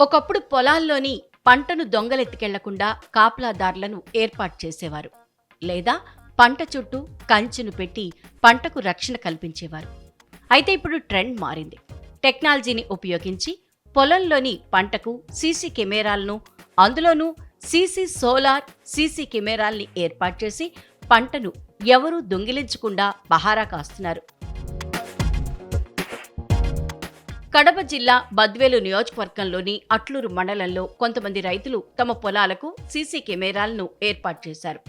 ఒకప్పుడు పొలాల్లోని పంటను దొంగలెత్తికెళ్ళకుండా కాపలాదారులను ఏర్పాటు చేసేవారు. లేదా పంట చుట్టూ కంచెను పెట్టి పంటకు రక్షణ కల్పించేవారు. అయితే ఇప్పుడు ట్రెండ్ మారింది. టెక్నాలజీని ఉపయోగించి పొలంలోని పంటకు సీసీ కెమెరాలను అందులోనూ సీసీ సోలార్ సీసీ కెమెరాల్ని ఏర్పాటు చేసి పంటను ఎవరూ దొంగిలించకుండా పహారా కాస్తున్నారు. కడప జిల్లా బద్వేలు నియోజకవర్గంలోని అట్లూరు మండలంలో కొంతమంది రైతులు తమ పొలాలకు సీసీ కెమెరాలను ఏర్పాటు చేశారు.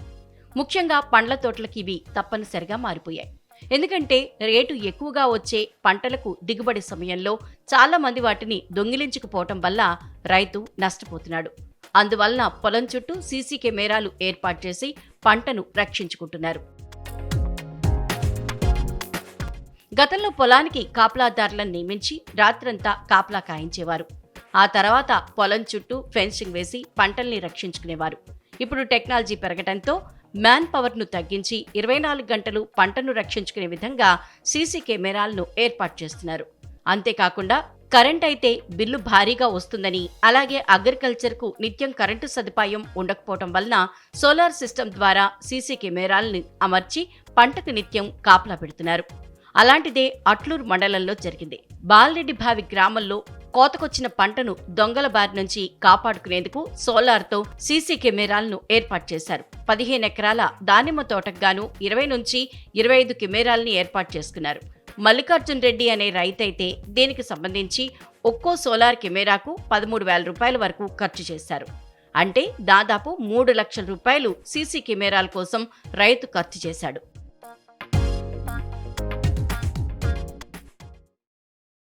ముఖ్యంగా పండ్ల తోటలకు ఇవి తప్పనిసరిగా మారిపోయాయి. ఎందుకంటే రేటు ఎక్కువగా వచ్చే పంటలకు దిగుబడి సమయంలో చాలా మంది వాటిని దొంగిలించుకుపోవటం వల్ల రైతు నష్టపోతున్నాడు. అందువలన పొలం చుట్టూ సీసీ కెమెరాలు ఏర్పాటు చేసి పంటను రక్షించుకుంటున్నారు. గతంలో పొలానికి కాపలాదారులను నియమించి రాత్రంతా కాపలా కాయించేవారు. ఆ తర్వాత పొలం చుట్టూ ఫెన్సింగ్ వేసి పంటల్ని రక్షించుకునేవారు. ఇప్పుడు టెక్నాలజీ పెరగడంతో మ్యాన్ పవర్ను తగ్గించి ఇరవై నాలుగు గంటలు పంటను రక్షించుకునే విధంగా సీసీ కెమెరాలను ఏర్పాటు చేస్తున్నారు. అంతేకాకుండా కరెంట్ అయితే బిల్లు భారీగా వస్తుందని అలాగే అగ్రికల్చర్కు నిత్యం కరెంటు సదుపాయం ఉండకపోవటం వలన సోలార్ సిస్టమ్ ద్వారా సీసీ కెమెరాలను అమర్చి పంటకు నిత్యం కాపలా పెడుతున్నారు. అలాంటిదే అట్లూరు మండలంలో జరిగింది. బాలరెడ్డి భావి గ్రామంలో కోతకొచ్చిన పంటను దొంగల బారి నుంచి కాపాడుకునేందుకు సోలార్తో సీసీ కెమెరాలను ఏర్పాటు చేశారు. పదిహేను ఎకరాల దానిమ్మ తోటకు గాను ఇరవై నుంచి ఇరవై ఐదు కెమెరాల్ని ఏర్పాటు చేసుకున్నారు. మల్లికార్జున్ రెడ్డి అనే రైతైతే దీనికి సంబంధించి ఒక్కో సోలార్ కెమెరాకు పదమూడు వేల రూపాయల వరకు ఖర్చు చేశారు. అంటే దాదాపు మూడు లక్షల రూపాయలు సీసీ కెమెరాల కోసం రైతు ఖర్చు చేశాడు.